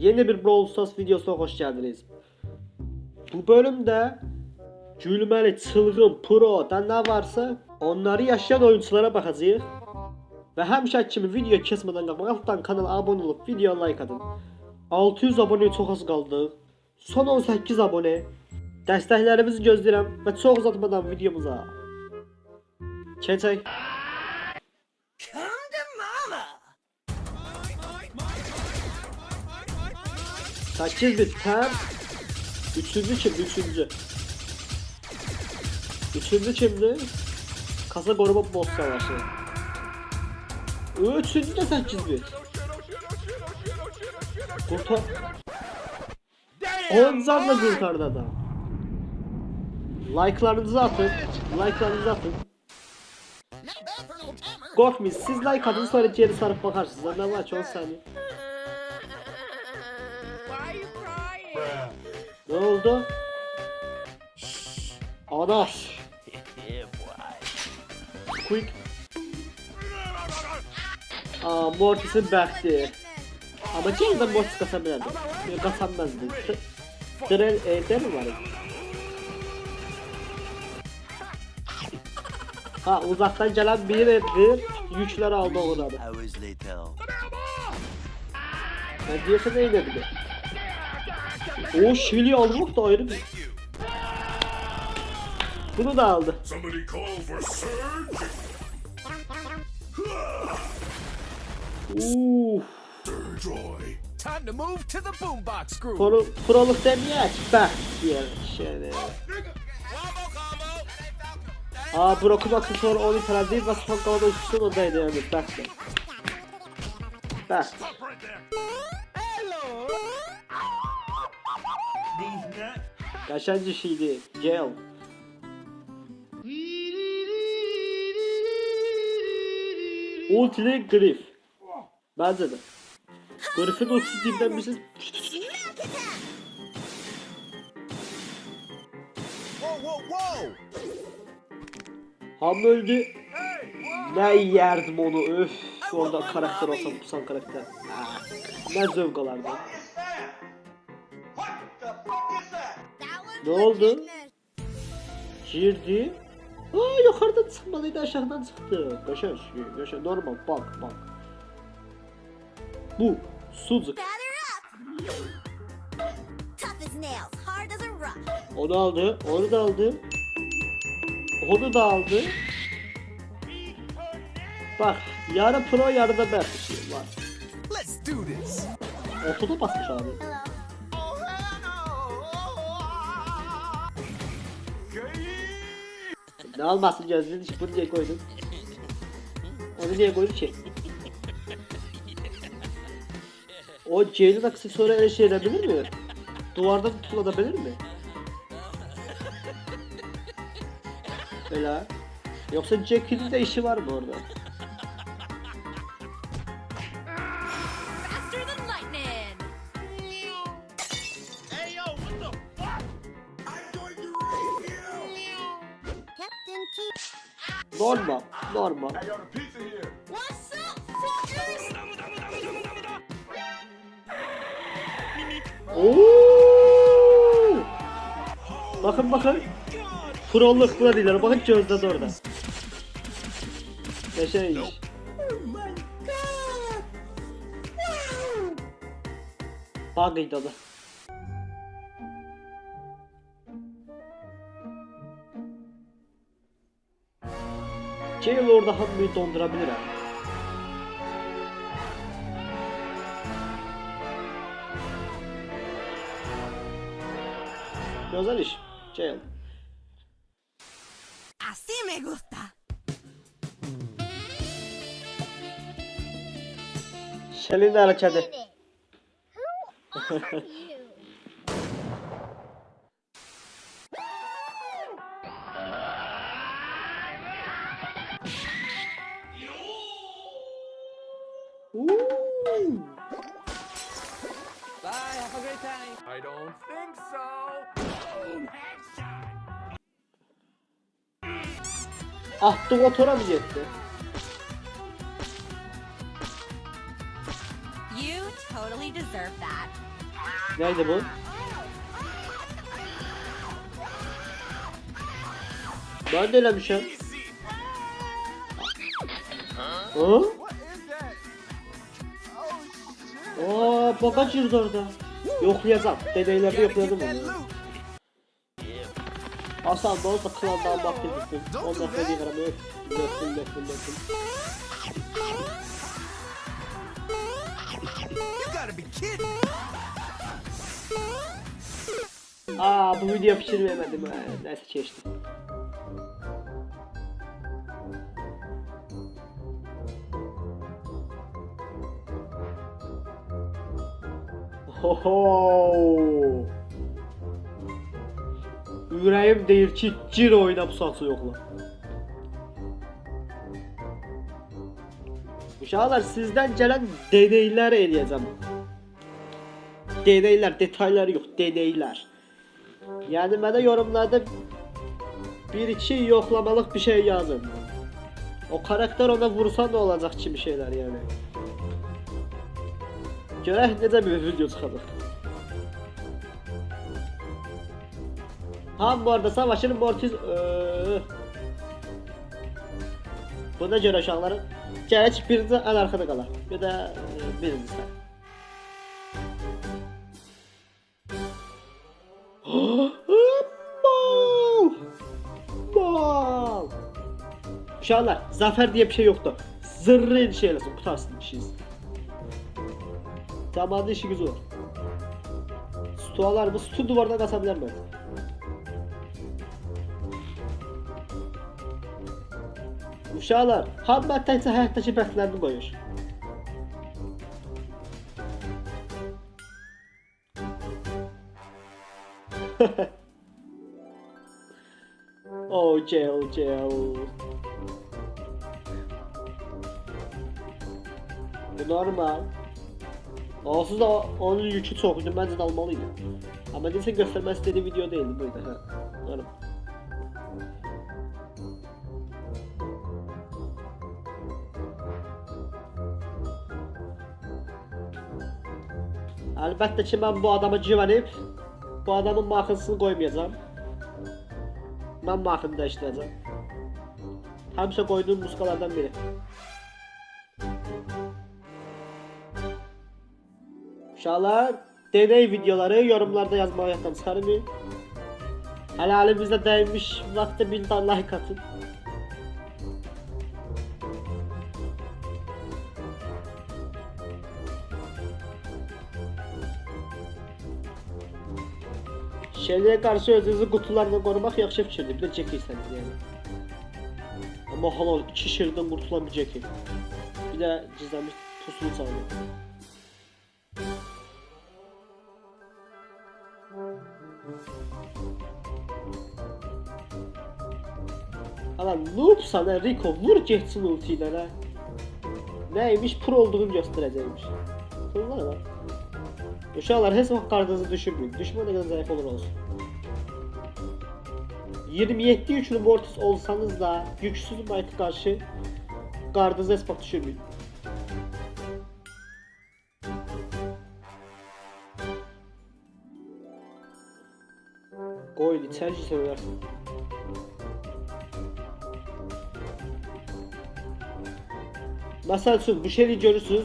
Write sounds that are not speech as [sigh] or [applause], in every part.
Yeni bir Brawl Stars videosuna hoş geldiniz. Bu bölümde gülmeli, çılgın, pro da ne varsa onları yaşayan oyunculara bakacağız. Ve həmişə kimi video kesmeden qalmaq alttan kanala abone olup video like atın. 600 aboneye çok az kaldı. Son 18 abone. Dəstəklərinizi gözləyirəm və çox uzatmadan videomuza keçək. Kaçız bir tam. Üçüncü kim? Üçüncü. Üçüncü kimdi? Kasa koruma boss savaşı. Üçüncü de 8 bit. Kurtar. 10 canla kurtardı adam. Like'larınızı atın. Like'larınızı atın. Korkmayın siz like atın sonra geri sarıp bakarsınız. Ne çok saniye. Ne oldu? Anas. [laughs] Quick. Aa, Mortis'in bəxti. Amma Jane-də Mortis qasa bilərdi. Yox, qasanmazdı. Drel, e, Drel var. Ha, uzaktan gələn bir edir, yükləri aldı uğradı. Hours later. Ben diyorsa ne edebilir? O Shelly'i almak da ayrı bir... Bunu da aldı. Surgeoy. Time to move to the boombox group. Pro, proluk demeyek. Bak diyelim şöyle. Aa Brock'un aksesuarı onu falan değil ve son kalada uçuşun odaydı yani. Bak. Bak. Yaşancı şeydi. Jail. Ultili Griff. Bence de. Griff'in ultisi dibden bir whoa! Ham öldü. Ne yerdim onu öf. Orada karakter olsam pusan karakter. Ah, Ne zevk alardı. Ne oldu? Girdi. Aa yukarıdan çıkmalıydı aşağıdan çıktı. Yaşa yaşa normal bak bak. Bu sucuk. Onu aldı. Onu da aldı. Onu da aldı. Bak yarı pro yarı da ben bir şey var. Let's do this. Ortada basmış abi. Ne almasın gözlüğünü hiç bunu niye koydun? Onu niye koydun ki? O Jail'in aksesuarı öyle şey edebilir mi? Duvardan tutulabilir mi? Öyle. Yoksa Jack'in de işi var mı orada? Up, fuckers? Oo! Bakın bakın. Proluk buna değiller. Bakın gözde de orada. Yaşa iş. Bug'ıydı o da. Jail orada hamleyi dondurabilir ha. Güzel iş. Jail. Así me gusta. Shelly'nin hareketi. Uuu. Bye, have a great time. I don't think so. Attı motora mı gitti? You totally deserve that. Neydi bu? Ben de eləmişəm. Ha? Baba girdi orada. Yoxlayacağım. Dedeylərdə yoxladım onu. Asan da olsa klandan bak dedim. Ondan löpüm. You gotta be kidding. Aa, bu video fikir vermedim. Ha, neyse geçtim. Hoho. Ürəyim deyir ki, gir oyna bu saçı yoxla. Uşaqlar sizdən gələn deneylər eləyəcəm. Deneylər, detaylar yox, deneylər. Yəni mənə yorumlarda bir iki yoxlamalıq bir şey yazın. O karakter ona vursa ne olacaq kimi şeylər yəni. Görək necə bir video çıxacaq. Ha bu arada savaşın Mortis Öö. Buna görə uşaqların Gələk birinci ən arxada qalar. Bir də e, birinci sən. [gasps] Mal! Mal! Uşaqlar, zafer diye bir şey yoktu. Zırrı şey eləsin, qutarsın işiniz. Zamanında işiniz olur. Stualar bu stu duvarına qasa bilər mən. Uşaqlar, hamı təkcə həyatdakı bəxtlərini qoyur. oh Cel Cel. Bu normal. Onsuz da onun yükü idi. Bence de almalıydı. Ama neyse göstermek istediği video değildi buydu. Ha. Normal. Əlbəttə ki, mən bu adama güvənib bu adamın markasını qoymayacağam. Mən markını dəyişdirəcəm. Həmişə qoyduğum muskalardan biri. Uşaqlar, deney videoları yorumlarda yazmağı yaddan çıxarmayın. Hələ əlimizdə dəymiş vaxtda bir daha like atın. Şeyliyə qarşı özünüzü qutularla qorumaq yaxşı fikirdir. Bir də Jack istəniz yəni. Amma halal iki şerdən qurtulan bir Jack. Bir də gizlənmiş pusulu çaldı. Ala noob sana Rico vur geçsin ultiyle Neymiş pro olduğunu göstereceğimiş. Bunlar var. Uşaqlar heç vaxt qarnınızı düşürməyin. Düşmən nə qədər zəif olur olsun. 27 yüklü Mortis olsanız da yüksüz Mighty qarşı qarnınızı heç vaxt düşürməyin. Ki söylərsin. Məsəl üçün bu şeyi görürsünüz.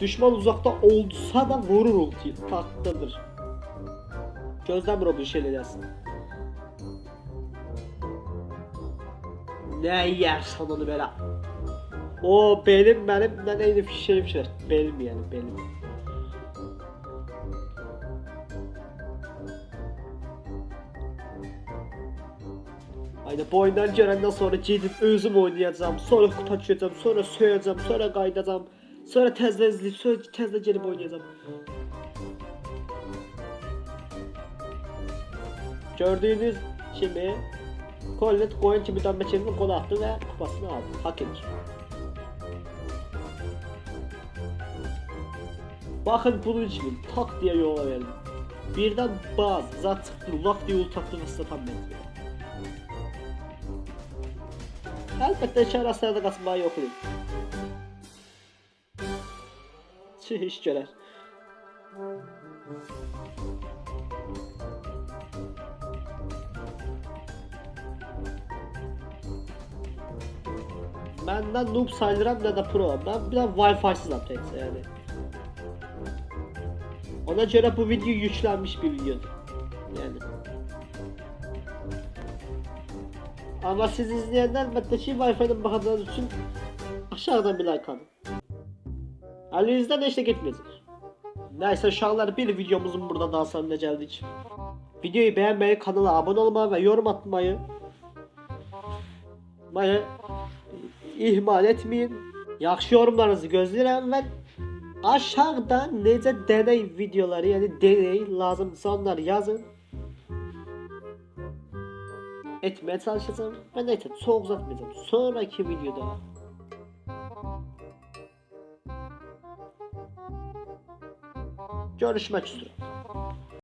Düşman uzakta olsa da vurur ultiyi. Tatlıdır. Gözlemir o bir şey eləsin. Ne yersən onu belə? O benim benimle eyni şeyim şey. Benim yani benim. Aynen bu oyundan görəndən sonra gedib özüm oynayacağım, sonra kupa düşəcəm, sonra söyəcəm, sonra qaydacam, sonra təzlə izləyib, sonra təzlə gelib oynayacağım. Gördüğünüz kimi Collet koyun kimi dönme çevirip gol attı ve kupasını aldı. Hak edir. Bakın bunun için tak diye yola verdim. Birden baz, zat çıktı, laf diye ult attı ve tam benziyor. Elbette şəhər aslarda qaçmağı yoxlayın. Çiş görər. Benden noob sayılırım ne de pro. Ben bir de Wi-Fi'siz tek yani. Ona göre bu video yüklenmiş bir videodur. Ama siz izleyenler metteki Wi-Fi'den bakacağınız için aşağıdan bir like alın. Elinizden eşlik etmeyecek. Neyse uşaqlar bir videomuzun burada daha sonuna geldik. Videoyu beğenmeyi, kanala abone olmayı ve yorum atmayı Maya ihmal etmeyin. Yaxşı yorumlarınızı gözləyirəm və aşağıda necə deney videoları, yəni deney lazımdırsa onları yazın. Etmeye çalışacağım. Ben neyse çok uzatmayacağım. Sonraki videoda görüşmek üzere.